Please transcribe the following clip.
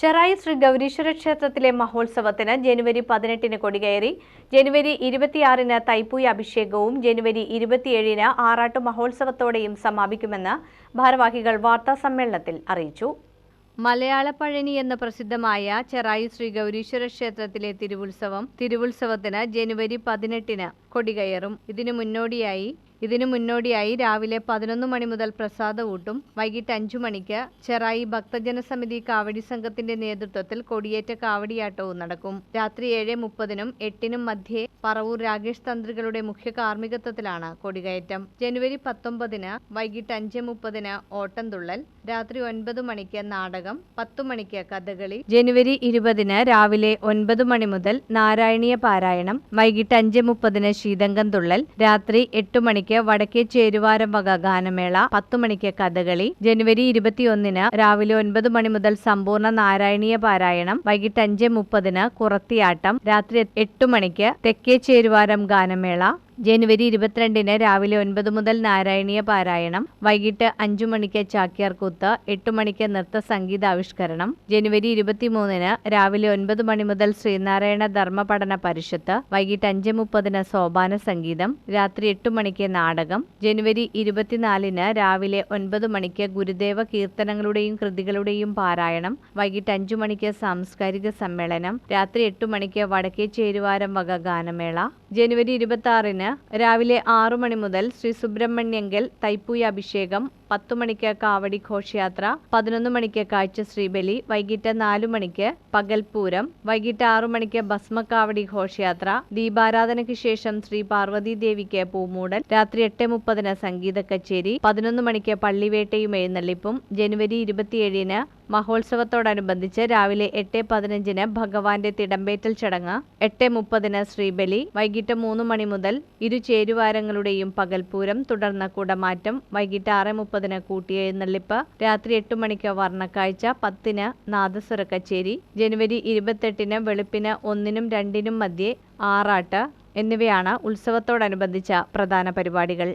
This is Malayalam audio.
ചെറായി ശ്രീ ഗൗരീശ്വര ക്ഷേത്രത്തിലെ മഹോത്സവത്തിന് ജനുവരി പതിനെട്ടിന് കൊടികയറി ജനുവരി ഇരുപത്തിയാറിന് തൈപ്പൂയ അഭിഷേകവും ജനുവരി ഇരുപത്തിയേഴിന് ആറാട്ട് മഹോത്സവത്തോടെയും സമാപിക്കുമെന്ന് ഭാരവാഹികൾ വാർത്താസമ്മേളനത്തിൽ അറിയിച്ചു. മലയാള പഴനി എന്ന പ്രസിദ്ധമായ ചെറായി ശ്രീ ഗൗരീശ്വര ക്ഷേത്രത്തിലെ തിരുവുത്സവം തിരുവുത്സവത്തിന് ജനുവരി പതിനെട്ടിന് കൊടികയറും. ഇതിനു മുന്നോടിയായി ഇതിനു മുന്നോടിയായി രാവിലെ പതിനൊന്ന് മണി മുതൽ പ്രസാദ ഊട്ടും വൈകിട്ട് അഞ്ചു മണിക്ക് ചെറായി ഭക്തജന സമിതി കാവടി സംഘത്തിന്റെ നേതൃത്വത്തിൽ കൊടിയേറ്റ കാവടിയാട്ടവും നടക്കും. രാത്രി ഏഴ് മുപ്പതിനും എട്ടിനും മധ്യേ പറവൂർ രാകേഷ് തന്ത്രികളുടെ മുഖ്യ കാർമ്മികത്വത്തിലാണ് കൊടികയറ്റം. ജനുവരി പത്തൊമ്പതിന് വൈകിട്ട് അഞ്ച് മുപ്പതിന് ഓട്ടംതുള്ളൽ രാത്രി ഒൻപത് മണിക്ക് നാടകം പത്തു മണിക്ക് കഥകളി. ജനുവരി ഇരുപതിന് രാവിലെ ഒൻപത് മണി മുതൽ നാരായണീയ പാരായണം വൈകിട്ട് അഞ്ച് മുപ്പതിന് ശീതങ്കം തുള്ളൽ രാത്രി എട്ട് മണിക്ക് വടക്കേ ചേരുവാരം വക ഗാനമേള പത്തു മണിക്ക് കഥകളി. ജനുവരി ഇരുപത്തിയൊന്നിന് രാവിലെ ഒൻപത് മണി മുതൽ സമ്പൂർണ നാരായണീയ പാരായണം. വൈകിട്ട് അഞ്ച് മുപ്പതിന് കുറത്തിയാട്ടം. രാത്രി എട്ട് മണിക്ക് തെക്കേ ചേരുവാരം ഗാനമേള. ജനുവരി ഇരുപത്തിരണ്ടിന് രാവിലെ ഒൻപത് മുതൽ നാരായണീയ പാരായണം. വൈകിട്ട് അഞ്ചു മണിക്ക് ചാക്യാർകൂത്ത്. എട്ട് മണിക്ക് നൃത്ത സംഗീതാവിഷ്കരണം. ജനുവരി ഇരുപത്തിമൂന്നിന് രാവിലെ ഒൻപത് മണി മുതൽ ശ്രീനാരായണ ധർമ്മ പഠന പരിഷത്ത്. വൈകിട്ട് അഞ്ച് മുപ്പതിന് സോപാന സംഗീതം രാത്രി എട്ട് മണിക്ക് നാടകം ജനുവരി ഇരുപത്തിനാലിന് രാവിലെ ഒൻപത് മണിക്ക് ഗുരുദേവ കീർത്തനങ്ങളുടെയും കൃതികളുടെയും പാരായണം വൈകിട്ട് അഞ്ചു മണിക്ക് സാംസ്കാരിക സമ്മേളനം രാത്രി എട്ട് മണിക്ക് വടക്കേ ചേരുവാരം വക ഗാനമേള. ജനുവരി ഇരുപത്തി ആറിന് രാവിലെ ആറു മണി മുതൽ ശ്രീ സുബ്രഹ്മണ്യങ്കൽ തൈപ്പൂയ അഭിഷേകം പത്തു മണിക്ക് കാവടി ഘോഷയാത്ര പതിനൊന്ന് മണിക്ക് കാഴ്ച ശ്രീബലി വൈകിട്ട് നാലു മണിക്ക് പകൽപൂരം വൈകിട്ട് ആറു മണിക്ക് ഭസ്മക്കാവടി ഘോഷയാത്ര ദീപാരാധനയ്ക്ക് ശേഷം ശ്രീ പാർവതി ദേവിക്ക് പൂമൂടൽ രാത്രി എട്ട് മുപ്പതിന് സംഗീത കച്ചേരി പതിനൊന്ന് മണിക്ക് പള്ളിവേട്ടയും എഴുന്നള്ളിപ്പും ജനുവരി ഇരുപത്തിയേഴിന് മഹോത്സവത്തോടനുബന്ധിച്ച് രാവിലെ എട്ട് പതിനഞ്ചിന് ഭഗവാന്റെ തിടമ്പേറ്റൽ ചടങ്ങ് എട്ട് മുപ്പതിന് ശ്രീബലി വൈകിട്ട് മൂന്ന് മണി മുതൽ ഇരു ചേരുവാരങ്ങളുടെയും പകൽപൂരം തുടർന്ന് കുടമാറ്റം വൈകിട്ട് ആറ് മുപ്പതിന് കൂട്ടിയെഴുന്നള്ളിപ്പ് രാത്രി എട്ട് മണിക്ക് വർണക്കാഴ്ച പത്തിന് നാദസ്വര കച്ചേരി ജനുവരി ഇരുപത്തെട്ടിന് വെളുപ്പിന് ഒന്നിനും രണ്ടിനും മധ്യേ ആറാട്ട് എന്നിവയാണ് ഉത്സവത്തോടനുബന്ധിച്ച പ്രധാന പരിപാടികൾ.